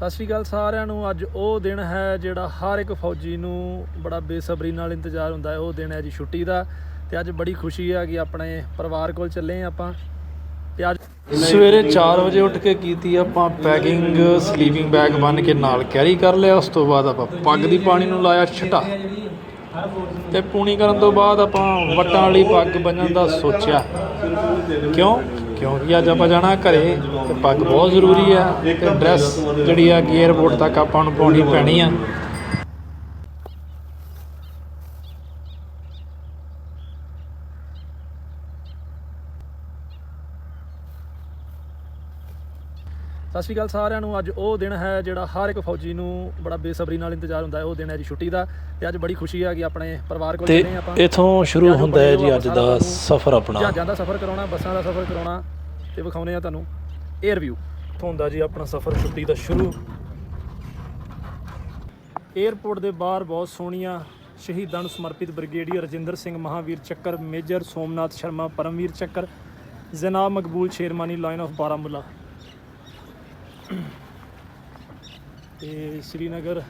ਸਤਿ ਸ਼੍ਰੀ ਅਕਾਲ ਸਾਰਿਆਂ ਨੂੰ। ਅੱਜ ਉਹ ਦਿਨ ਹੈ ਜਿਹੜਾ ਹਰ ਇੱਕ ਫੌਜੀ ਨੂੰ ਬੜਾ ਬੇਸਬਰੀ ਨਾਲ ਇੰਤਜ਼ਾਰ ਹੁੰਦਾ ਹੈ। ਉਹ ਦਿਨ ਹੈ ਜੀ ਛੁੱਟੀ ਦਾ ਤੇ ਅੱਜ ਬੜੀ ਖੁਸ਼ੀ ਹੈ ਕਿ ਆਪਣੇ ਪਰਿਵਾਰ ਕੋਲ ਚੱਲੇ ਆਪਾਂ। ਤੇ ਅੱਜ ਸਵੇਰੇ 4 ਵਜੇ ਉੱਠ ਕੇ ਕੀਤੀ ਆਪਾਂ ਪੈਕਿੰਗ ਸਲੀਪਿੰਗ ਬੈਗ ਬੰਨ ਕੇ ਨਾਲ ਕੈਰੀ ਕਰ ਲਿਆ। ਉਸ ਤੋਂ ਬਾਅਦ ਆਪਾਂ ਪੱਗ ਦੀ ਪਾਣੀ ਨੂੰ ਲਾਇਆ ਛਟਾ। ਤੇ ਪੂਣੀ ਕਰਨ ਤੋਂ ਬਾਅਦ ਆਪਾਂ ਵਟਾਂ ਵਾਲੀ ਪੱਗ ਬੰਨਣ ਦਾ ਸੋਚਿਆ। ਕਿਉਂ? ਕਿਉਂਕਿ ਅੱਜ ਆਪਾਂ ਜਾਣਾ ਘਰੇ, ਤੇ ਪੱਗ ਬਹੁਤ ਜ਼ਰੂਰੀ ਆ, ਤੇ ਡਰੈਸ ਜਿਹੜੀ ਆ ਕਿ 에어ਪੋਰਟ ਤੱਕ ਆਪਾਂ ਨੂੰ ਪਾਉਣੀ ਪੈਣੀ ਆ। ਸਤਿ ਸ਼੍ਰੀ ਅਕਾਲ ਸਾਰਿਆਂ ਨੂੰ। ਅੱਜ ਉਹ ਦਿਨ ਹੈ ਜਿਹੜਾ ਹਰ ਇੱਕ ਫੌਜੀ ਨੂੰ ਬੜਾ ਬੇਸਬਰੀ ਨਾਲ ਇੰਤਜ਼ਾਰ ਹੁੰਦਾ ਹੈ। ਉਹ ਦਿਨ ਹੈ ਜੀ ਛੁੱਟੀ ਦਾ ਤੇ ਅੱਜ ਬੜੀ ਖੁਸ਼ੀ ਹੈ ਕਿ ਆਪਣੇ ਪਰਿਵਾਰ ਕੋਲ ਹਾਂ ਆਪਾਂ ਇਥੋਂ ਸ਼ੁਰੂ ਹੁੰਦਾ ਹੈ ਜੀ ਅੱਜ ਦਾ ਸਫ਼ਰ ਆਪਣਾ। ਜਹਾਜ਼ਾਂ ਦਾ ਸਫ਼ਰ ਕਰਾਉਣਾ ਬੱਸਾਂ ਦਾ ਸਫ਼ਰ ਕਰਾਉਣਾ ਤੇ ਵਿਖਾਉਨੇ ਆ ਤੁਹਾਨੂੰ 에ਅਰ ਵਿਊ ਇੱਥੋਂ ਹੁੰਦਾ ਜੀ ਆਪਣਾ ਸਫ਼ਰ ਛੁੱਟੀ ਦਾ ਸ਼ੁਰੂ। 에ਅਰਪੋਰਟ ਦੇ ਬਾਹਰ ਬਹੁਤ ਸੋਹਣੀਆਂ ਸ਼ਹੀਦਾਂ ਨੂੰ ਸਮਰਪਿਤ ਬ੍ਰਿਗੇਡੀਅਰ ਰਜਿੰਦਰ ਸਿੰਘ ਮਹਾਵੀਰ ਚੱਕਰ ਮੇਜਰ ਸੋਮਨਾਥ ਸ਼ਰਮਾ ਪਰਮਵੀਰ ਚੱਕਰ ਜਨਾਬ ਮਕਬੂਲ ਸ਼ੇਰਮਾਨੀ ਲਾਈਨ ਆਫ ਬਾਰਾਮੂਲਾ। ਤੇ ਸ੍ਰੀਨਗਰ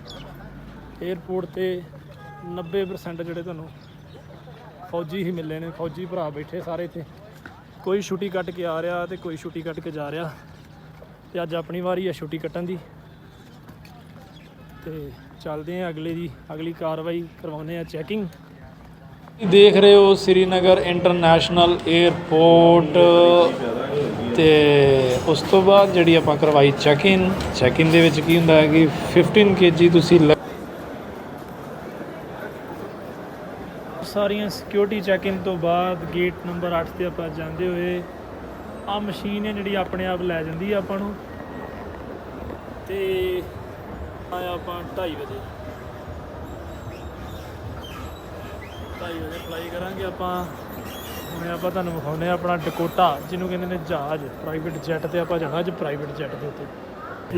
에ਅਰਪੋਰਟ ਤੇ 90% ਜਿਹੜੇ ਤੁਹਾਨੂੰ ਫੌਜੀ ਹੀ ਮਿਲੇ ਨੇ, ਫੌਜੀ ਭਰਾ ਬੈਠੇ ਸਾਰੇ ਇੱਥੇ। ਕੋਈ ਛੁੱਟੀ ਕੱਟ ਕੇ ਆ ਰਿਹਾ ਤੇ ਕੋਈ ਛੁੱਟੀ ਕੱਟ ਕੇ ਜਾ ਰਿਹਾ ਤੇ ਅੱਜ ਆਪਣੀ ਵਾਰੀ ਹੈ ਛੁੱਟੀ ਕੱਟਣ ਦੀ। ਤੇ ਚੱਲਦੇ ਆ ਅਗਲੇ ਦੀ, ਅਗਲੀ ਕਾਰਵਾਈ ਕਰਵਾਉਂਦੇ ਆ ਚੈਕਿੰਗ ਦੇਖ ਰਹੇ ਹੋ ਸ੍ਰੀਨਗਰ ਇੰਟਰਨੈਸ਼ਨਲ 에ਅਰਪੋਰਟ ਤੇ ਉਸ ਤੋਂ ਬਾਅਦ ਜਿਹੜੀ ਆਪਾਂ ਕਰਵਾਈ ਚੈੱਕ ਇਨ ਚੈੱਕ ਇਨ ਦੇ ਵਿੱਚ ਕੀ ਹੁੰਦਾ ਹੈ ਕਿ 15 ਕੇਜੀ ਤੁਸੀਂ ਲੈ- ਸਾਰੀਆਂ ਸਿਕਿਉਰਿਟੀ ਚੈੱਕ ਇਨ ਤੋਂ ਬਾਅਦ ਗੇਟ ਨੰਬਰ 8 ਤੇ ਆਪਾਂ ਜਾਂਦੇ ਹੋਏ ਆ ਮਸ਼ੀਨ ਹੈ ਜਿਹੜੀ ਆਪਣੇ ਆਪ ਲੈ ਜਾਂਦੀ ਆ ਆਪਾਂ ਨੂੰ। ਤੇ ਆਇਆ ਆਪਾਂ 2:30 ਵਜੇ। 2:30 ਵਜੇ ਅਪਲਾਈ ਕਰਾਂਗੇ ਆਪਾਂ। ਹੁਣ ਆਪਾਂ ਤੁਹਾਨੂੰ ਵਿਖਾਉਂਦੇ ਆ ਆਪਣਾ ਡਕੋਟਾ, ਜਿਹਨੂੰ ਕਹਿੰਦੇ ਨੇ ਜਹਾਜ਼ ਪ੍ਰਾਈਵੇਟ ਜੈਟ ਤੇ ਆਪਾਂ ਜਾਣਾ ਅੱਜ ਪ੍ਰਾਈਵੇਟ ਜੈਟ ਦੇ ਉੱਤੇ।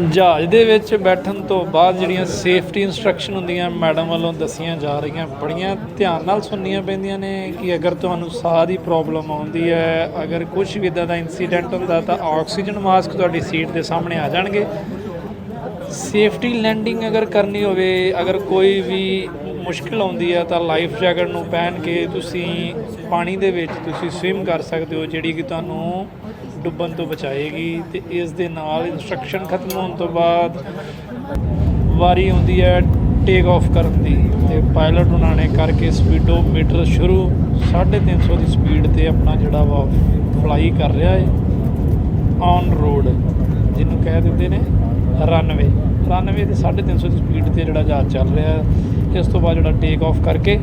ਜਹਾਜ਼ ਦੇ ਵਿੱਚ ਬੈਠਣ ਤੋਂ ਬਾਅਦ ਜਿਹੜੀਆਂ ਸੇਫਟੀ ਇਨਸਟਰਕਸ਼ਨ ਹੁੰਦੀਆਂ ਮੈਡਮ ਵੱਲੋਂ ਦੱਸੀਆਂ ਜਾ ਰਹੀਆਂ, ਬੜੀਆਂ ਧਿਆਨ ਨਾਲ ਸੁਣਨੀਆਂ ਪੈਂਦੀਆਂ ਨੇ ਕਿ ਅਗਰ ਤੁਹਾਨੂੰ ਸਾਹ ਦੀ ਪ੍ਰੋਬਲਮ ਆਉਂਦੀ ਹੈ, ਅਗਰ ਕੁਝ ਵੀ ਇਦਾਂ ਦਾ ਇਨਸੀਡੈਂਟ ਹੁੰਦਾ ਤਾਂ ਆਕਸੀਜਨ ਮਾਸਕ ਤੁਹਾਡੀ ਸੀਟ ਦੇ ਸਾਹਮਣੇ ਆ ਜਾਣਗੇ। ਸੇਫਟੀ ਲੈਂਡਿੰਗ ਅਗਰ ਕਰਨੀ ਹੋਵੇ, ਅਗਰ ਕੋਈ ਵੀ ਮੁਸ਼ਕਿਲ ਆਉਂਦੀ ਹੈ ਤਾਂ ਲਾਈਫ ਜੈਕਟ ਨੂੰ ਪਹਿਨ ਕੇ ਤੁਸੀਂ ਪਾਣੀ ਦੇ ਵਿੱਚ ਤੁਸੀਂ ਸਵਿਮ ਕਰ ਸਕਦੇ ਹੋ, ਜਿਹੜੀ ਕਿ ਤੁਹਾਨੂੰ ਡੁੱਬਣ ਤੋਂ ਬਚਾਏਗੀ ਤੇ ਇਸ ਦੇ ਨਾਲ ਇਨਸਟਰਕਸ਼ਨ ਖਤਮ ਹੋਣ ਤੋਂ ਬਾਅਦ ਵਾਰੀ ਆਉਂਦੀ ਹੈ ਟੇਕ ਆਫ ਕਰਨ ਦੀ ਤੇ ਪਾਇਲਟ ਉਹਨਾਂ ਨੇ ਕਰਕੇ ਸਪੀਡੋਮੀਟਰ ਸ਼ੁਰੂ 350 ਦੀ ਸਪੀਡ ਤੇ ਆਪਣਾ ਜਿਹੜਾ ਵਾ ਫਲਾਈ ਕਰ ਰਿਹਾ ਹੈ ਔਨ ਰੋਡ ਜਿਹਨੂੰ ਕਹਿ ਦਿੰਦੇ ਨੇ ਰਨਵੇ ਰਨਵੇ ਤੇ 350 ਦੀ ਸਪੀਡ ਤੇ ਜਿਹੜਾ ਜਹਾਜ਼ ਚੱਲ ਰਿਹਾ ਇਸ ਤੋਂ ਬਾਅਦ ਜਿਹੜਾ ਟੇਕ ਆਫ ਕਰਕੇ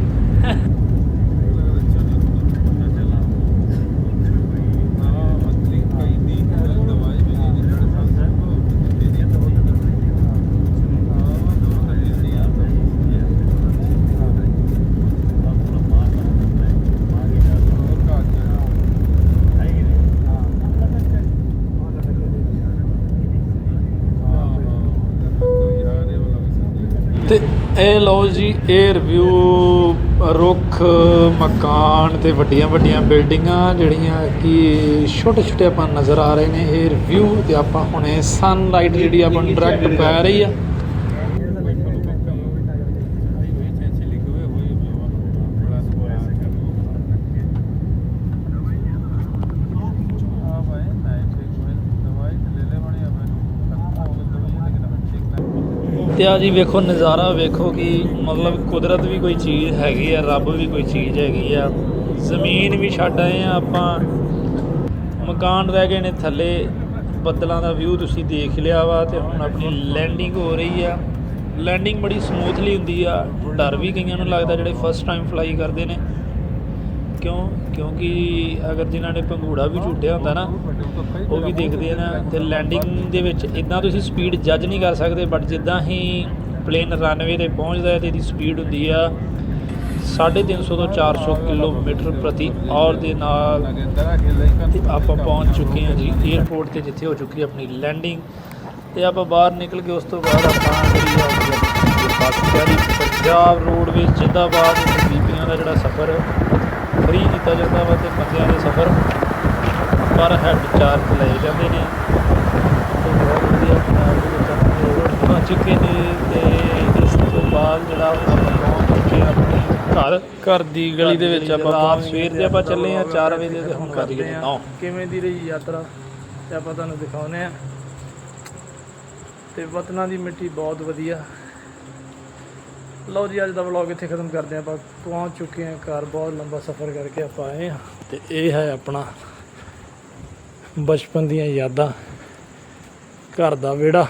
ਤੇ ਇਹ ਲਓ ਜੀ, ਇਹ ਰਿਵਿਊ ਰੁੱਖ, ਮਕਾਨ ਤੇ ਵੱਡੀਆਂ ਵੱਡੀਆਂ ਬਿਲਡਿੰਗਾਂ ਜਿਹੜੀਆਂ ਕਿ ਛੋਟੇ ਛੋਟੇ ਆਪਾਂ ਨਜ਼ਰ ਆ ਰਹੇ ਨੇ, ਇਹ ਰਿਵਿਊ ਤੇ ਆਪਾਂ ਹੁਣੇ ਸਨਲਾਈਟ ਜਿਹੜੀ ਆਪਾਂ ਨੂੰ ਡਾਇਰੈਕਟ ਪੈ ਰਹੀ ਆ। ਤੇ ਆ ਜੀ ਵੇਖੋ, ਨਜ਼ਾਰਾ ਵੇਖੋ ਕਿ ਮਤਲਬ ਕੁਦਰਤ ਵੀ ਕੋਈ ਚੀਜ਼ ਹੈਗੀ ਆ, ਰੱਬ ਵੀ ਕੋਈ ਚੀਜ਼ ਹੈਗੀ ਆ। ਜ਼ਮੀਨ ਵੀ ਛੱਡ ਆਏ ਆ ਆਪਾਂ। ਮਕਾਨ ਰਹਿ ਗਏ ਨੇ ਥੱਲੇ, ਬੱਦਲਾਂ ਦਾ ਵਿਊ ਤੁਸੀਂ ਦੇਖ ਲਿਆ ਵਾ ਤੇ ਹੁਣ ਆਪਣੀ ਲੈਂਡਿੰਗ ਹੋ ਰਹੀ ਆ। ਲੈਂਡਿੰਗ ਬੜੀ ਸਮੂਥਲੀ ਹੁੰਦੀ ਆ। ਡਰ ਵੀ ਕਈਆਂ ਨੂੰ ਲੱਗਦਾ ਜਿਹੜੇ ਫਸਟ ਟਾਈਮ ਫਲਾਈ ਕਰਦੇ ਨੇ। ਕਿਉਂ ਕਿਉਂਕਿ ਅਗਰ ਜਿਨ੍ਹਾਂ ਨੇ ਪੰਘੂੜਾ ਵੀ ਝੂਟਿਆ ਹੁੰਦਾ ਨਾ, ਉਹ ਵੀ ਦੇਖਦੇ ਆ ਨਾ, ਤੇ ਲੈਂਡਿੰਗ ਦੇ ਵਿੱਚ ਇਦਾਂ ਤੁਸੀਂ ਸਪੀਡ ਜੱਜ ਨਹੀਂ ਕਰ ਸਕਦੇ ਬਟ ਜਿੱਦਾਂ ਹੀ ਪਲੇਨ ਰਨਵੇ ਤੇ ਪਹੁੰਚਦਾ ਹੈ ਤੇ ਇਹਦੀ ਸਪੀਡ ਹੁੰਦੀ ਆ 350 ਤੋਂ 400 ਕਿਲੋਮੀਟਰ ਪ੍ਰਤੀ ਔਰ ਦੇ ਨਾਲ ਤੇ ਆਪਾਂ ਪਹੁੰਚ ਚੁੱਕੇ ਹਾਂ ਜੀ 에ਅਰਪੋਰਟ ਤੇ ਜਿੱਥੇ ਹੋ ਚੁੱਕੀ ਆਪਣੀ ਲੈਂਡਿੰਗ ਤੇ ਆਪਾਂ ਬਾਹਰ ਨਿਕਲ ਕੇ ਉਸ ਤੋਂ ਬਾਅਦ ਆਪਾਂ ਪੰਜਾਬ ਰੋਡਵੇਜ਼ ਜਿੰਦਾਬਾਦ, ਬੀਬੀਆਂ ਦਾ ਜਿਹੜਾ ਸਫ਼ਰ ਫ੍ਰੀ ਕੀਤਾ ਜਾਂਦਾ ਵਾ ਤੇ ਬੰਦਿਆਂ ਦੇ ਸਫ਼ਰ ਪਰ ਹੈਡ ਚਾਰਜ ਲਏ ਜਾਂਦੇ ਨੇ। ਤੇ ਬਹੁਤ ਵਧੀਆ ਪੰਜਾਬ ਦੇ ਵਿੱਚ ਆਪਣੇ road ਚੁੱਕੇ ਨੇ ਤੇ ਇਸ ਤੋਂ ਬਾਅਦ ਜਿਹੜਾ ਆਪਾਂ ਪਹੁੰਚ ਚੁੱਕੇ ਹਾਂ ਆਪਣੇ ਘਰ ਘਰ ਦੀ ਗਲੀ ਦੇ ਵਿੱਚ ਆਪਾਂ ਰਾਤ ਸਵੇਰ ਦੇ ਆਪਾਂ ਚੱਲੇ ਆ 4 ਵਜੇ ਤੇ ਹੁਣ ਕਰਦੇ ਆ ਕਿਵੇਂ ਦੀ ਰਹੀ ਯਾਤਰਾ? ਤੇ ਆਪਾਂ ਤੁਹਾਨੂੰ ਦਿਖਾਉਨੇ ਆ ਤੇ ਵਤਨਾਂ ਦੀ ਮਿੱਟੀ ਬਹੁਤ ਵਧੀਆ। ਲਓ ਜੀ, ਅੱਜ ਦਾ ਵਲੌਗ ਇੱਥੇ ਖਤਮ ਕਰਦੇ ਹਾਂ, ਆਪਾਂ ਪਹੁੰਚ ਚੁੱਕੇ ਹਾਂ ਘਰ, ਬਹੁਤ ਲੰਬਾ ਸਫ਼ਰ ਕਰਕੇ ਆਪਾਂ ਆਏ ਹਾਂ। ਤੇ ਇਹ ਹੈ ਆਪਣਾ ਬਚਪਨ ਦੀਆਂ ਯਾਦਾਂ, ਘਰ ਦਾ ਵਿਹੜਾ।